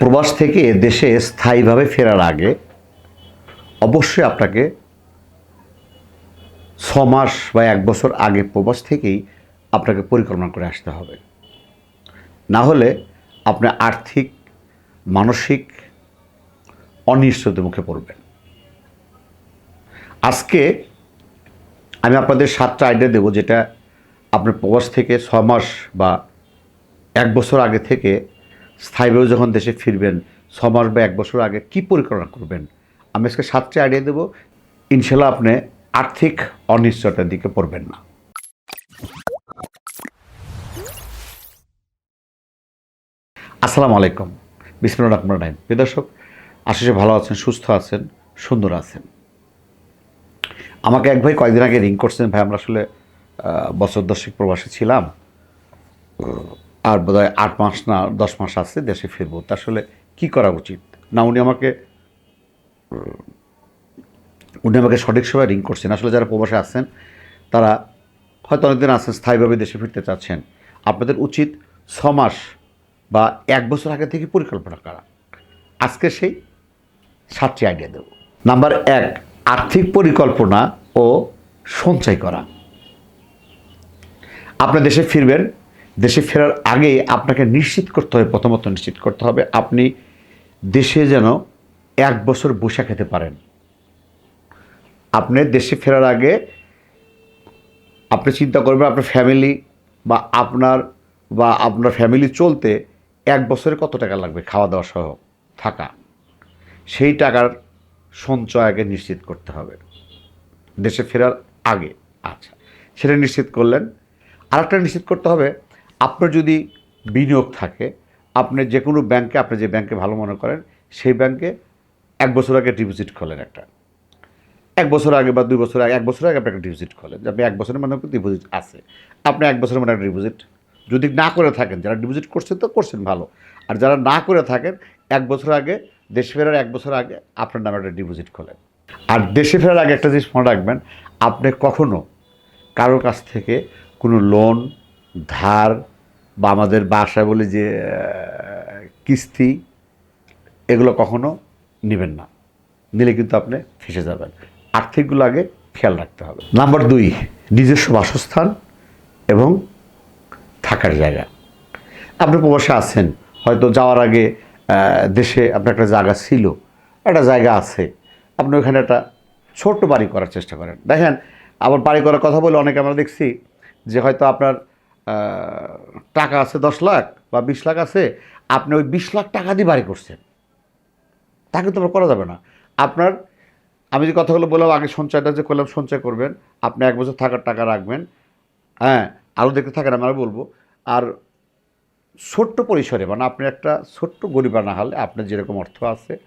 প্রবাস থেকে দেশে স্থায়ীভাবে ফেরার আগে অবশ্যই আপনাকে ছ মাস বা এক বছর আগে প্রবাস থেকেই আপনাকে পরিকল্পনা করে আসতে হবে। না হলে আপনি আর্থিক, মানসিক অনিশ্চয়তার মুখে পড়বেন। আজকে আমি আপনাদের সাতটা আইডিয়া দেবো যেটা আপনার প্রবাস থেকে ছ মাস বা এক বছর আগে থেকে স্থায়ীভাবে যখন দেশে ফিরবেন, ছ মাস বা এক বছর আগে কি পরিকল্পনা করবেন? আমি আজকে সাতটা আইডিয়া দেবো। ইনশাল্লাহ আপনি আর্থিক অনিশ্চয়তার দিকে পড়বেন না। আসসালামু আলাইকুম। বিসমুল্লাহ রহমান রাহিম। প্রিয় দর্শক ভালো আছেন, সুস্থ আছেন, সুন্দর আছেন। আমাকে এক ভাই কয়েকদিন আগে রিং করছেন। ভাই, আমরা আসলে বছর দশেক প্রবাসী ছিলাম। আর বোধহয় আট মাস না দশ মাস আছে দেশে ফিরবো। তা আসলে কী করা উচিত? না, উনি আমাকে উনি আমাকে সঠিক সময় রিং করছেন। আসলে যারা প্রবাসে আছেন, তারা হয়তো অনেকদিন আছেন, স্থায়ীভাবে দেশে ফিরতে চাচ্ছেন। আপনাদের উচিত ছ মাস বা এক বছর আগে থেকে পরিকল্পনা করা। আজকে সেই সাতটি আইডিয়া দেব। নাম্বার এক, আর্থিক পরিকল্পনা ও সঞ্চয় করা। আপনি দেশে ফিরবেন দেশে ফেরার আগে আপনাকে নিশ্চিত করতে হবে, প্রথমত নিশ্চিত করতে হবে, আপনি দেশে যেন এক বছর বসে খেতে পারেন। আপনি দেশে ফেরার আগে আপনি চিন্তা করবেন আপনার ফ্যামিলি বা আপনার বা আপনার ফ্যামিলি চলতে এক বছরে কত টাকা লাগবে খাওয়া দাওয়া সহ থাকা? সেই টাকার সঞ্চয় আগে নিশ্চিত করতে হবে। দেশে ফেরার আগে আচ্ছা সেটা নিশ্চিত করলেন। আরেকটা নিশ্চিত করতে হবে আপনার যদি বিনিয়োগ থাকে, আপনি যে কোনো ব্যাংকে, আপনি যে ব্যাংকে ভালো মনে করেন, সেই ব্যাংকে এক বছর আগে ডিপোজিট খোলেন একটা। এক বছর আগে বা দুই বছর আগে, এক বছর আগে আপনি একটা ডিপোজিট খোলেন আপনি এক বছরের মধ্যে ডিপোজিট আছে। আপনি এক বছরের মধ্যে একটা ডিপোজিট যদি না করে থাকেন, যারা ডিপোজিট করছেন তো করছেন ভালো। আর যারা না করে থাকেন, এক বছর আগে, দেশে ফেরার এক বছর আগে আপনার নামে একটা ডিপোজিট খোলেন। আর দেশে ফেরার আগে একটা জিনিস মনে রাখবেন, আপনি কখনও কারোর কাছ থেকে কোনো লোন ধার বা আমাদের বাসায় বলি যে কিস্তি, এগুলো কখনো নেবেন না। নিলে কিন্তু আপনি ফেসে যাবেন। আর্থিকগুলো আগে খেয়াল রাখতে হবে। নাম্বার দুই, নিজস্ব বাসস্থান এবং থাকার জায়গা। আপনি প্রবাসে আছেন, হয়তো যাওয়ার আগে দেশে আপনার একটা জায়গা ছিল, একটা জায়গা আছে, আপনি ওখানে একটা ছোট্ট বাড়ি করার চেষ্টা করেন। দেখেন, আবার বাড়ি করার কথা বলে অনেকে আমরা দেখছি যে, হয়তো আপনার টাকা আছে দশ লাখ বা বিশ লাখ আছে, আপনি ওই বিশ লাখ টাকা দিয়ে বাড়ি করছেন। তা কিন্তু করা যাবে না। আপনার, আমি যে কথাগুলো বললাম, আগে সঞ্চয়টা যে করলাম, সঞ্চয় করবেন। আপনি এক বছর থাকার টাকা রাখবেন। হ্যাঁ আরও দেখতে থাকেন, আমি বলব। আর ছোট্ট পরিসরে মানে আপনি একটা ছোট্ট গরিবানা হলে আপনার যেরকম অর্থ আছে,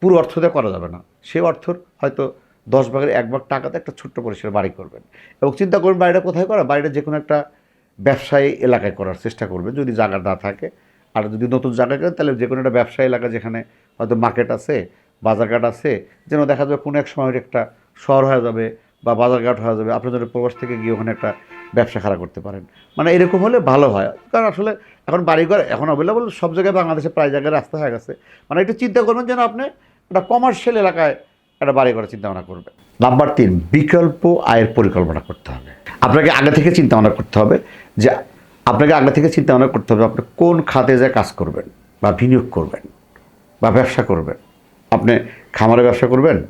পুরো অর্থ দিয়ে করা যাবে না। সেই অর্থর হয়তো দশ ভাগের এক ভাগ টাকাতে একটা ছোট্ট পরিসরে বাড়ি করবেন। এবং চিন্তা করবেন, বাড়িটা কোথায় করা? বাড়িটা যে কোনো একটা ব্যবসায়ী এলাকায় করার চেষ্টা করবেন যদি জায়গা না থাকে। আর যদি নতুন জায়গা করেন তাহলে যে কোনো একটা ব্যবসায়ী এলাকা যেখানে হয়তো মার্কেট আছে, বাজারঘাট আছে, যেন দেখা যাবে কোনো এক সময় ওটা একটা শহর হয়ে যাবে বা বাজারঘাট হয়ে যাবে, আপনি যদি প্রবাস থেকে গিয়ে ওখানে একটা ব্যবসা খাড়া করতে পারেন। মানে এরকম হলে ভালো হয়। কারণ আসলে এখন বাড়িঘর এখন অ্যাভেলেবল সব জায়গায় বাংলাদেশে প্রায় জায়গায় রাস্তা হয়ে গেছে। মানে একটু চিন্তা করবেন যেন আপনি একটা কমার্শিয়াল এলাকায় একটা বাড়ি করার চিন্তা ভাবনা করবেন। নাম্বার তিন, বিকল্প আয়ের পরিকল্পনা করতে হবে। আপনাকে আগে থেকে চিন্তা ভাবনা করতে হবে যে আপনাকে আগে থেকে চিন্তা ভাবনা করতে হবে, আপনি কোন খাতে যে কাজ করবেন বা বিনিয়োগ করবেন বা ব্যবসা করবেন? আপনি খামারে ব্যবসা করবেন?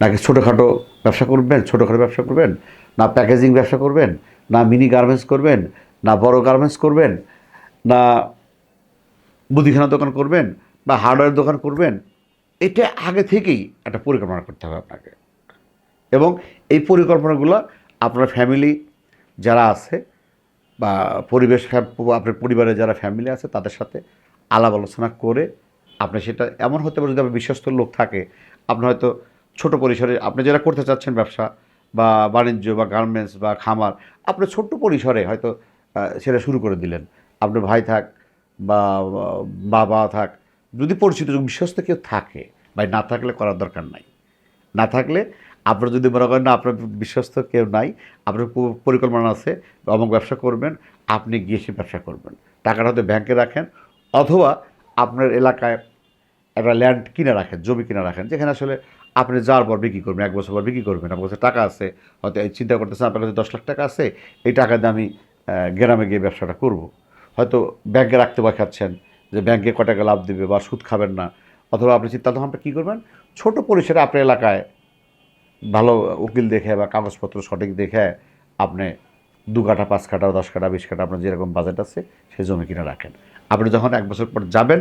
নাকি ছোটোখাটো ব্যবসা করবেন, ছোটোখাটো ব্যবসা করবেন? না প্যাকেজিং ব্যবসা করবেন? না মিনি গার্মেন্টস করবেন? না বড় গার্মেন্টস করবেন? না মুদিখানা দোকান করবেন? বা হার্ডওয়্যার দোকান করবেন? এটা আগে থেকেই একটা পরিকল্পনা করতে হবে আপনাকে। এবং এই পরিকল্পনাগুলো আপনার ফ্যামিলি যারা আছে বা পরিবেশ আপনার পরিবারে যারা ফ্যামিলি আছে, তাদের সাথে আলাপ আলোচনা করে আপনি সেটা এমন হতে পারে যদি আপনার বিশ্বস্ত লোক থাকে, আপনি হয়তো ছোট পরিসরে আপনি যারা করতে চাচ্ছেন ব্যবসা বা বাণিজ্য বা গার্মেন্টস বা খামার, আপনি ছোট্ট পরিসরে হয়তো সেটা শুরু করে দিলেন। আপনার ভাই থাক বা, বাবা থাক, যদি পরিচিত বিশ্বস্ত কেউ থাকে, ভাই না থাকলে করার দরকার নাই। না থাকলে আপনার যদি মনে করেন, না, আপনার বিশ্বস্ত কেউ নাই, আপনার পরিকল্পনা আছে, অমুক ব্যবসা করবেন, আপনি গিয়ে সে ব্যবসা করবেন টাকাটা হয়তো ব্যাংকে রাখেন, অথবা আপনার এলাকায় একটা ল্যান্ড কিনে রাখেন, জমি কিনে রাখেন, যেখানে আসলে আপনি যাওয়ার পর বিক্রি করবেন, এক বছর পর বিক্রি করবেন, আপনার কাছে টাকা আছে, হয়তো এই চিন্তা করতেছেন, আপনার কাছে দশ লাখ টাকা আছে, এই টাকা দিয়ে আমি গ্রামে গিয়ে ব্যবসাটা করব। হয়তো ব্যাংকে রাখতে ভয় খাচ্ছেন, যে ব্যাংকে ক টাকা লাভ দেবে বা সুদ খাবেন না, অথবা আপনি চিন্তা তখন আপনি কী করবেন ছোট পরিসরে আপনার এলাকায় ভালো উকিল দেখে বা কাগজপত্র সঠিক দেখে আপনি দু কাঠা, পাঁচ কাঠা, দশ কাঠা, বিশ কাঠা আপনার যেরকম বাজেট আছে সেই জমি কিনে রাখেন। আপনি যখন এক বছর পর যাবেন,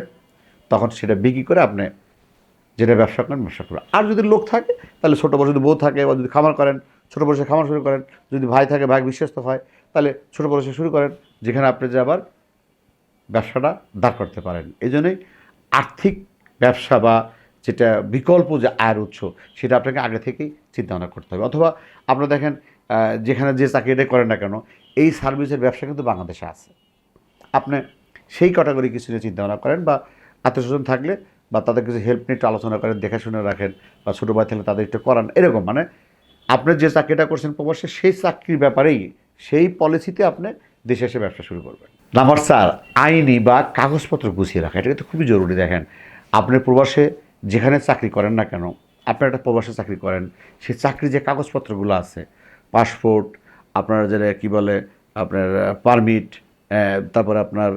তখন সেটা বিক্রি করে আপনি যেটা ব্যবসা করেন ব্যবসা করবেন। আর যদি লোক থাকে, তাহলে ছোটো বড় যদি বউ থাকে বা যদি খামার করেন, ছোটো বড়সে খামার শুরু করেন, যদি ভাই থাকে, ভাই বিশ্বস্ত হয়, তাহলে ছোটো বড়সে শুরু করেন, যেখানে আপনি যে আবার ব্যবসাটা দাঁড় করতে পারেন। এই জন্যই আর্থিক ব্যবসা বা যেটা বিকল্প যে আয়ের উৎস, সেটা আপনাকে আগে থেকেই চিন্তা ভাবনা করতে হবে। অথবা আপনারা দেখেন যেখানে যে চাকরিটা করেন না কেন, এই সার্ভিসের ব্যবসা কিন্তু বাংলাদেশে আছে। আপনি সেই ক্যাটাগরি কিছু নিয়ে চিন্তা ভাবনা করেন বা আত্মীয়স্বজন থাকলে বা তাদের কিছু হেল্প নিয়ে একটু আলোচনা করেন, দেখাশুনে রাখেন বা ছোটো ভাই থাকলে তাদের একটু করান, এরকম। মানে আপনি যে চাকরিটা করছেন প্রবাসে, সেই চাকরির ব্যাপারেই, সেই পলিসিতে আপনি দেশে এসে ব্যবসা শুরু করবেন। নাম্বার চার, আইনি বা কাগজপত্র গুছিয়ে রাখা, এটা কিন্তু খুবই জরুরি। দেখেন, আপনি প্রবাসে যেখানে চাকরি করেন না কেন আপনি একটা প্রবাসে চাকরি করেন, সেই চাকরির যে কাগজপত্রগুলো আছে, পাসপোর্ট, আপনার যেটা কী বলে, আপনার পারমিট তারপর আপনার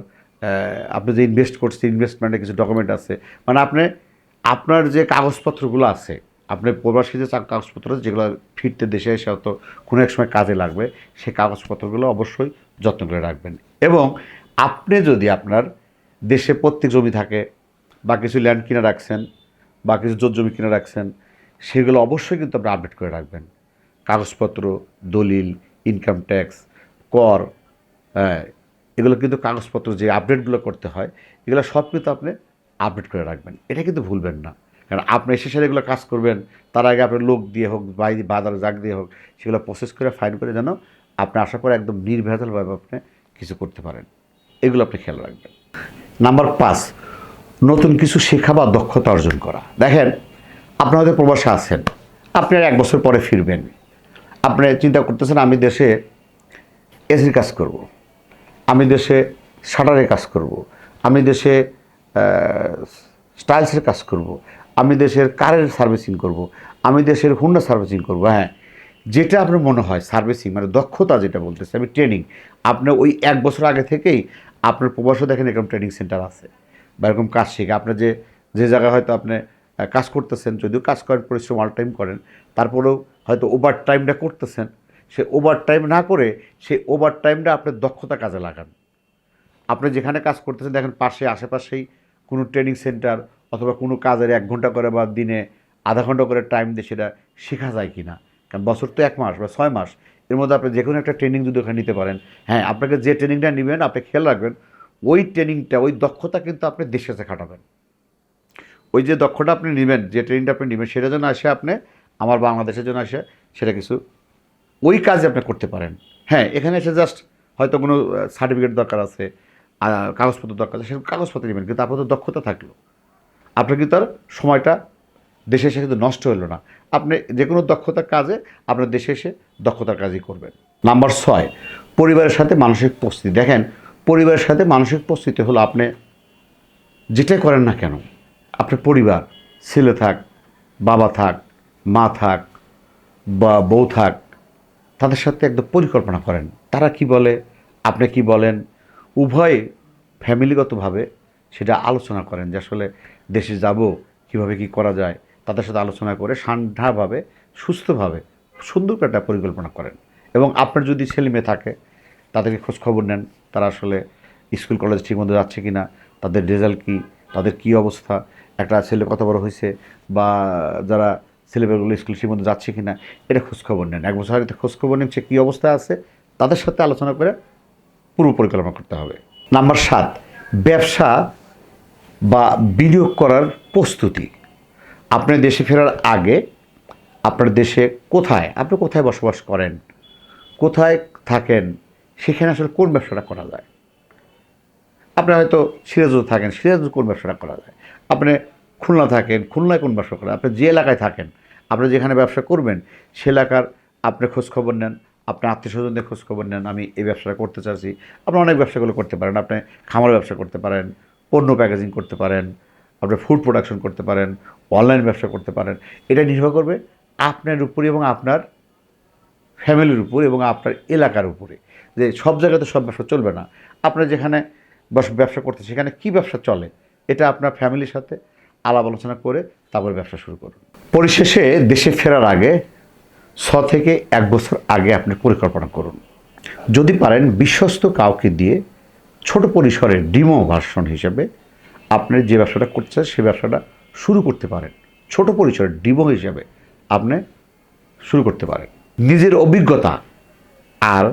আপনি যে ইনভেস্ট করছেন ইনভেস্টমেন্টের কিছু ডকুমেন্ট আছে মানে আপনি, আপনার যে কাগজপত্রগুলো আছে, আপনি প্রবাসী যে কাগজপত্র যেগুলো ফিরতে দেশে এসে হয়তো কোনো এক সময় কাজে লাগবে, সেই কাগজপত্রগুলো অবশ্যই যত্ন করে রাখবেন। এবং আপনি যদি আপনার দেশে প্রত্যেক জমি থাকে বা কিছু ল্যান্ড কিনে রাখছেন বা কিছু জমি কিনে রাখছেন, সেগুলো অবশ্যই কিন্তু আপনি আপডেট করে রাখবেন। কাগজপত্র, দলিল ইনকাম ট্যাক্স কর হ্যাঁ এগুলো কিন্তু কাগজপত্র যে আপডেটগুলো করতে হয়, এগুলো সব কিন্তু আপনি আপডেট করে রাখবেন। এটা কিন্তু ভুলবেন না। কারণ আপনি এসে সাথে এগুলো কাজ করবেন, তার আগে আপনি লোক দিয়ে হোক, বাই, বাজার জাগ দিয়ে হোক, সেগুলো প্রসেস করে ফাইন করে যেন আপনি আসার পরে একদম নির্ভেজালভাবে আপনি কিছু করতে পারেন। এগুলো আপনি খেয়াল রাখবেন। নাম্বার পাঁচ নতুন কিছু শেখা বা দক্ষতা অর্জন করা দেখেন, আপনি হয়তো প্রবাসে আছেন, আপনি আর এক বছর পরে ফিরবেন আপনি চিন্তা করতেছেন, আমি দেশে এসির কাজ করব। আমি দেশে শাটারের কাজ করব। আমি দেশে স্টাইলসের কাজ করব। আমি দেশের কারের সার্ভিসিং করব। আমি দেশের হুন্ডা সার্ভিসিং করব হ্যাঁ যেটা আপনার মনে হয় সার্ভিসিং মানে দক্ষতা যেটা বলতেছে, আমি ট্রেনিং আপনার ওই এক বছর আগে থেকেই আপনার প্রবাসও দেখেন এরকম ট্রেনিং সেন্টার আছে বা এরকম কাজ শিখে। আপনি যে যে জায়গায় হয়তো আপনি কাজ করতেছেন, যদিও কাজ করেন পরিশ্রম অল টাইম করেন, তারপরেও হয়তো ওভার টাইমটা করতেছেন, সে ওভার টাইম না করে সেই ওভার টাইমটা আপনার দক্ষতা কাজে লাগান। আপনি যেখানে কাজ করতেছেন, দেখেন পাশে, আশেপাশেই কোনো ট্রেনিং সেন্টার অথবা কোনো কাজের এক ঘণ্টা করে বা দিনে আধা ঘণ্টা করে টাইম দিয়ে সেটা শেখা যায় কি না কারণ বছর তো এক মাস বা ছয় মাস, এর মধ্যে আপনি যে কোনো একটা ট্রেনিং যদি ওখানে নিতে পারেন হ্যাঁ আপনাকে যে ট্রেনিংটা নেবেন, আপনি খেয়াল রাখবেন ওই ট্রেনিংটা ওই দক্ষতা কিন্তু আপনি দেশে এসে খাটাবেন। ওই যে দক্ষতা আপনি নেবেন, যে ট্রেনিংটা আপনি নেবেন, সেটা যেন আসে আপনি, আমার বাংলাদেশের জন্য আসে, সেটা কিছু ওই কাজে আপনি করতে পারেন। হ্যাঁ এখানে এসে জাস্ট হয়তো কোনো সার্টিফিকেট দরকার আছে কাগজপত্র দরকার আছে, সেরকম কাগজপত্র নেবেন, কিন্তু আপনার তো দক্ষতা থাকল। আপনার কিন্তু আর সময়টা দেশে এসে কিন্তু নষ্ট হলো না। আপনি যে কোনো দক্ষতার কাজে আপনার দেশে এসে দক্ষতার কাজই করবেন। নাম্বার ছয়, পরিবারের সাথে মানসিক প্রস্তুতি। দেখেন পরিবারের সাথে মানসিক প্রস্তুতি হলো আপনি যেটাই করেন না কেন, আপনার পরিবার, ছেলে থাক, বাবা থাক, মা থাক বা বউ থাক, তাদের সাথে একদম পরিকল্পনা করেন। তারা কি বলে, আপনি কি বলেন, উভয়ে ফ্যামিলিগতভাবে সেটা আলোচনা করেন যে আসলে দেশে যাব, কীভাবে কি করা যায়, তাদের সাথে আলোচনা করে ঠান্ডাভাবে সুস্থভাবে সুন্দর একটা পরিকল্পনা করেন। এবং আপনার যদি ছেলে মেয়ে থাকে তাদেরকে খোঁজ খবর নেন, তারা আসলে স্কুল, কলেজ ঠিকমতো যাচ্ছে কি না তাদের রেজাল্ট কী, তাদের কী অবস্থা, একটা ছেলে কত বড় হয়েছে, বা যারা ছেলেমেয়েগুলো স্কুল ঠিকমতো যাচ্ছে কি না এটা খোঁজখবর নেন। এক বছর আগে খোঁজখবর নেন সে কী অবস্থা আছে, তাদের সাথে আলোচনা করে পুরো পরিকল্পনা করতে হবে। নাম্বার সাত, ব্যবসা বা বিনিয়োগ করার প্রস্তুতি। আপনি দেশে ফেরার আগে আপনার দেশে কোথায়, আপনি কোথায় বসবাস করেন, কোথায় থাকেন সেখানে আসলে কোন ব্যবসাটা করা যায়? আপনি হয়তো সিরাজও থাকেন সিরাজও কোন ব্যবসাটা করা যায়? আপনি খুলনা থাকেন, খুলনায় কোন ব্যবসা করা আপনি যে এলাকায় থাকেন, আপনি যেখানে ব্যবসা করবেন, সে এলাকার আপনি খোঁজখবর নেন আপনার আত্মীয় স্বজনদের খোঁজখবর নেন, আমি এই ব্যবসাটা করতে চাচ্ছি আপনি অনেক ব্যবসাগুলো করতে পারেন, আপনি খামার ব্যবসা করতে পারেন, পণ্য প্যাকেজিং করতে পারেন আপনার ফুড প্রোডাকশন করতে পারেন, অনলাইন ব্যবসা করতে পারেন। এটা নির্ভর করবে আপনার উপরে এবং আপনার ফ্যামিলির উপর এবং আপনার এলাকার উপরে। যে সব জায়গাতে সব ব্যবসা চলবে না। আপনার যেখানে ব্যবসা করতে, সেখানে কী ব্যবসা চলে, এটা আপনার ফ্যামিলির সাথে আলাপ আলোচনা করে তারপর ব্যবসা শুরু করুন। পরিশেষে দেশে ফেরার আগে ছ থেকে এক বছর আগে আপনি পরিকল্পনা করুন। যদি পারেন বিশ্বস্ত কাউকে দিয়ে ছোট পরিসরের ডিমো ভার্সন হিসেবে আপনি যে ব্যবসাটা করছেন সেই ব্যবসাটা শুরু করতে পারেন। ছোট পরিসরের ডিমো হিসেবে আপনি শুরু করতে পারেন। নিজের অভিজ্ঞতা আর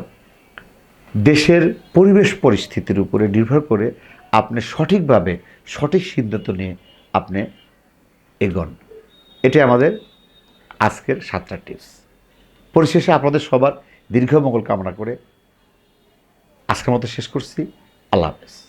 দেশের পরিবেশ পরিস্থিতির উপরে নির্ভর করে আপনি সঠিকভাবে সঠিক সিদ্ধান্ত নিয়ে আপনি এগোন। এটাই আমাদের আজকের সাতটা টিপস পরিশেষে আপনাদের সবার দীর্ঘ মঙ্গল কামনা করে আজকের মতো শেষ করছি। আল্লাহ হাফেজ।